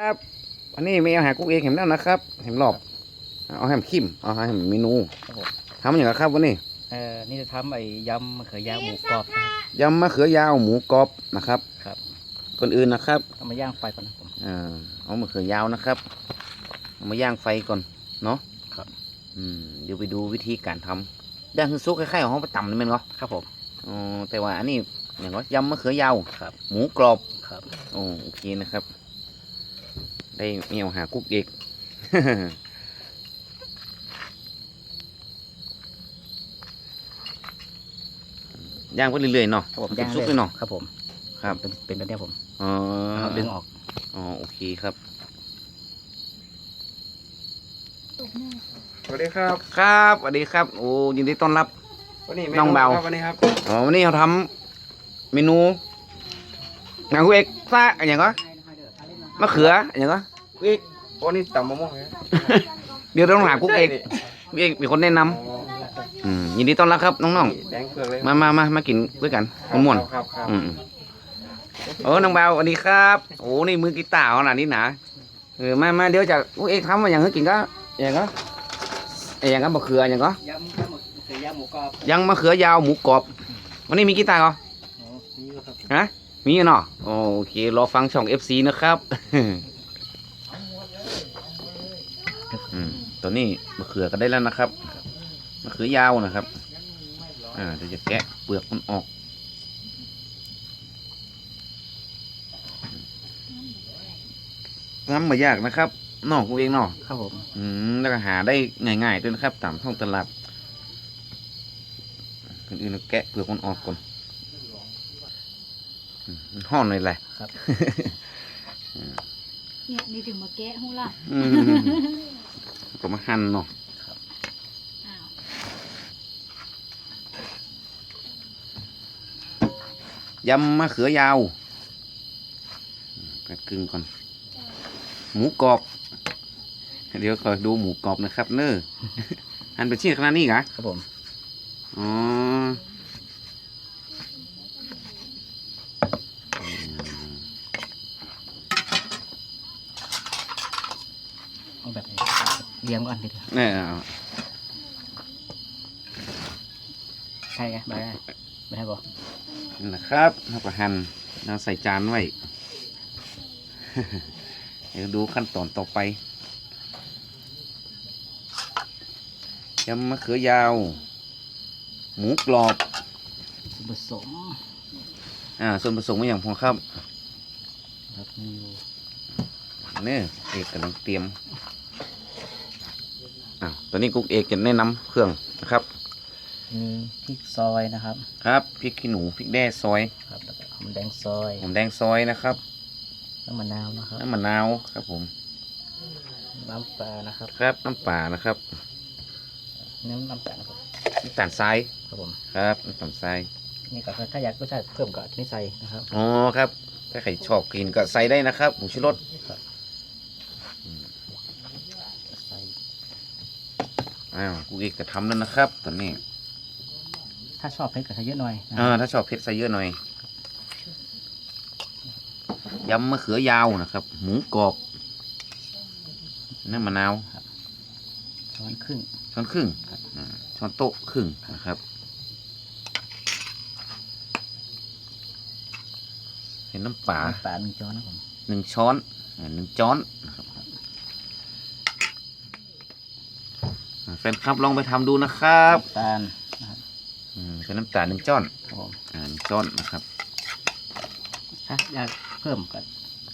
ครับวันนี้ไม่เอาหากุ๊กเองเห็นแล้วนะครับ เห็นรอบเอาให้มันคิมเอาให้มันเมนูครับผมทำอย่างไรครับวันนี้เอ่อนี่จะทำไอ้ยำมะเขือยาวหมูกรอบนะครับยำมะเขือยาวหมูกรอบนะครับครับคนอื่นนะครับเอามาย่างไฟก่อนนะครับผมอ่าเอามะเขือยาวนะครับเอามาย่างไฟก่อนเนาะครับ อืมเดี๋ยวไปดูวิธีการทำย่างคือซุกคล้ายๆของห้องประจำนี่แมันเหรอครับผม อ๋อแต่ว่าอันนี้อย่างว่ายำมะเขือยาวครับ หมูกรอบครับ โอ้โอเคนะครับ ได้เมียวหากุ๊กเอกย่างไปเรื่อยๆเนาะครับผมเป็นย่างซุปเลยเนาะครับผมครับเป็นเป็นแบบเนี้ยผมอ๋อเอาดึงออกอ๋อโอเคครับสวัสดีครับครับสวัสดีครับ โอ้ยินดีต้อนรับวันนี้น้องเบาครับวันนี้ครับอ๋อวันนี้เราทำเมนูงานกุ๊กเอกซ่าอะไรอย่างก็ มะเขืออะไรอย่างก็วิกวันนี้ตำมะม่วงนะเดี๋ยวต้องหากุ๊กเอกกุ๊กเอกมีคนแนะนำอ๋ออืมยินดีต้อนรับครับน้องแดงเผือกเลยๆมามามามากินด้วยกันม่วนครับครับๆอืมๆโอ้น้องเบาสวัสดีครับโอ้นี่มือกีตาร์ขนาดนี้หนาเออมามาเดี๋ยวจะกุ๊กเอกทำมาอย่างนี้กินก็อย่างก็ไอ้อย่างก็มะเขืออย่างก็ยำมะเขือยาวหมูกรอบยังมะเขือยาวหมูกรอบวันนี้มีกีตาร์เหรออ๋อนี่ครับฮะ มีอยู่เนาะโอเครอฟังช่อง FC นะครับอืมตัวนี้มะเขือก็ได้แล้วนะครับมะเขือยาวนะครับ อ่าเดี๋ยวจะแกะเปลือกมันออกน้ำมายากนะครับนอกกูเองเนาะครับผมอืมแล้วก็หาได้ง่ายๆด้วยนะครับตามท้องตลาดก่อนอื่นเราแกะเปลือกมันออกก่อนอืมมัน ห่อนหน่อยแหละครับเนี่ยนี่ถึงมาแกะหูล่ะอืมก็มาหั่นเนาะอ้าวยำมะเขือยาวกัดกึ่งก่อน หมูกรอบ เดี๋ยวคอยดูหมูกรอบนะครับ เน้อหั่นเป็นชิ้นขนาดนี้เหรอครับผม อ๋อ เอาแบบนี้ เลี้ยงก่อนดีกว่าเนี่ยใช่ไงไปได้ไปได้ป่ะนั่นแหละครับแล้วก็หั่นเราใส่จานไว้ เดี๋ยวดูขั้นตอนต่อไปยำมะเขือยาว หมูกรอบ ส่วนผสม อ่า ส่วนผสมก็อย่างพอครับครับมีอยู่เนี่ยเอกกำลังเตรียม อ่าตอนนี้กุ๊กเอกจะแนะนำเครื่องนะครับมีพริกซอยนะครับครับพริกขี้หนูพริกแด้ซอยครับแล้วก็หอมแดงซอยหอมแดงซอยนะครับน้ำมะนาวนะครับน้ำมะนาวครับผมน้ำปลานะครับครับน้ำป่านะครับน้ำน้ำตาลนะครับน้ำตาลทรายครับผมครับน้ำตาลทรายนี่ก็ถ้าอยากรสชาติเพิ่มก็นี่ใส่นะครับอ๋อครับถ้าใครชอบกินก็ใส่ได้นะครับหมูชูรสใส่ อ้าวกูเอกจะทำแล้วนะครับตอนนี้ถ้าชอบเผ็ดก็ใส่เยอะหน่อยนะอ่าถ้าชอบเผ็ดใส่เยอะหน่อยยำมะเขือยาวนะครับ หมูกรอบน้ำมะนาวช้อนครึ่งช้อนครึ่งอ่าช้อนโต๊ะครึ่งนะครับเป็นน้ำปลาน้ำปลาหนึ่งช้อนนะครับผมหนึ่งช้อนอ่าหนึ่งช้อนนะครับอ่าแฟนคลับลองไปทำดูนะครับน้ำตาลอืมเป็นน้ำตาลหนึ่งช้อนครับผมอ่าหนึ่งช้อนนะครับถ้าอยากเพิ่มก็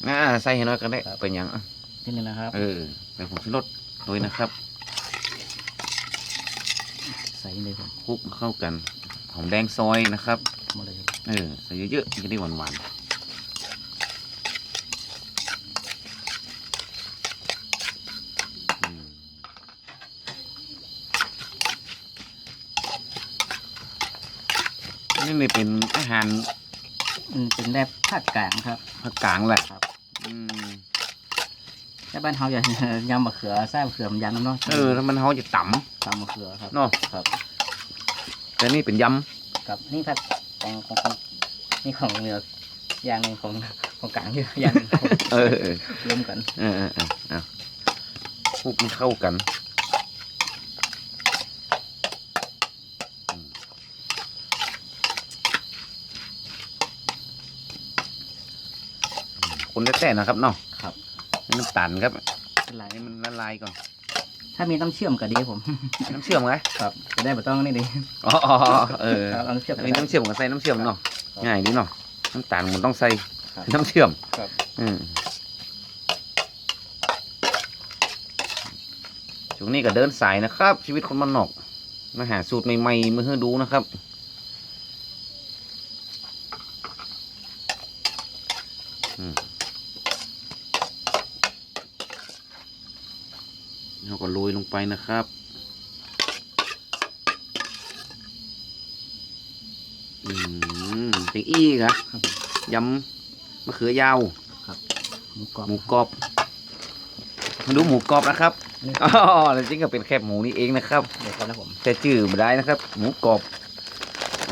อ่าใส่ให้น้อยก็ได้ครับ เป็นอย่างอะนิดนึงนะครับ เออใส่ผงชูรสโดยนะครับใส่เลยผมคลุกเข้ากันหอมแดงซอยนะครับหมดเลยครับเออใส่เยอะๆจะได้หวานๆ นี่เลยเป็นอาหารมันเป็นแบบภาคกลางครับภาคกลางแหละครับ อืมถ้าบ้านเฮาอย่าง ยำมะเขือแซ่บมะเขือมันยำน้ำเนาะเออถ้ามันเขาจะต่ตำมะเขือครับำเนาะครับแต่นี่เป็นยกับนี่ผัดของของของนี่ของเหนืออย่างหนึ่งของของกลางที่ยันเออเออร่วมกัน เออเออเออเอาคลุกมันเข้ากัน คนแต่ๆนะครับเนาะครับให้น้ำตาลครับเป็นไรให้มันละลายก่อน ถ้ามีน้ำเชื่อมก็ดีผม น้ำเชื่อมไงครับจะได้ไม่ต้องนี่ดิอ๋ออ๋ออ๋อเออครับเอาน้ำเชื่อมอันนี้น้ำเชื่อมกับใส่น้ำเชื่อมเนาะครับ ง่ายดีเนาะน้ำตาลมันต้องใส่ครับ น้ำเชื่อมครับ อืมช่วงนี้ก็เดินสายนะครับ ชีวิตคนมันนอกมาหาสูตรใหม่ๆมาให้ดูนะครับ เราก็โรยลงไปนะครับ อืมเป็นอี้เหรอครับยำมะเขือยาว หมูกรอบหมูกรอบมาดูหมูกรอบนะครับนี่อ๋อแล้วจริงก็เป็นแคบหมูนี่เองนะครับ เดี๋ยวก่อนนะผมแต่จื่อไม่ได้นะครับ หมูกรอบ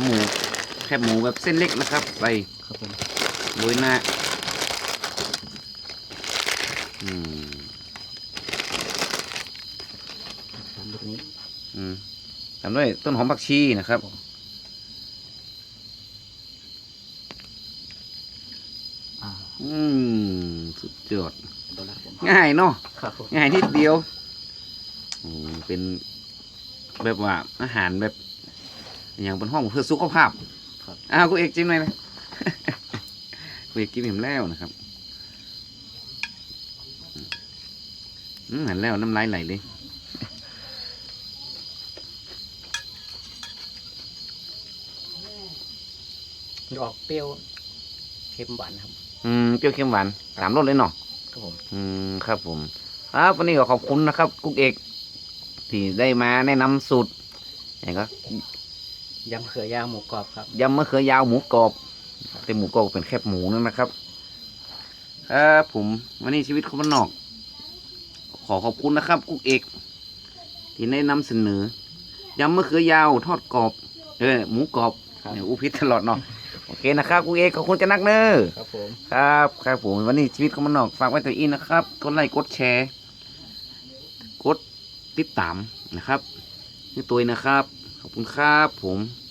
หมูแคบหมูแบบเส้นเล็กนะครับ ไปครับผมโรยหน้า อืม ทำแบบนี้ อืมตามด้วยต้นหอมผักชีนะครับอ่าอืมสุดยอดโดนแล้วครับผมง่ายเนาะครับผมง่ายนิดเดียวอืมเป็นแบบว่าอาหารแบบ อย่างเป็นห้องเพื่อสุขภาพครับอ้าวกูเอกจิ้มเลยนะกูเอกกินเห็มแล้วนะครับอืมหันแล้วน้ำลายไหลเลย ดอกเปรี้ยวเค็มหวานครับ อืมเปรี้ยวเค็มหวานสามรสเลยเนาะครับผมอืมครับผมครับวันนี้ก็ขอบคุณนะครับกุ๊กเอกที่ได้มาแนะนำสูตรอย่างก็ยำเขือยาวหมูกรอบครับยำมะเขือยาวหมูกรอบแต่หมูกรอบเป็นแคบหมูนั่นนะครับครับผมวันนี้ชีวิตคนบ้านนอก ขอขอบคุณนะครับกุ๊กเอกที่ได้นำเสนอยำมะเขือยาวทอดกรอบ เออหมูกรอบครับเนี่ยอู้พิษตลอดเนาะ โอเคนะครับกุ๊กเอกขอบคุณกันนักเนอะครับผมครับครับผมวันนี้ชีวิตของมันนอกฝากไว้ตัวอีนะครับกดไลค์กดแชร์ กดติดตามนะครับนี่ตัวนะครับ ขอบคุณครับผม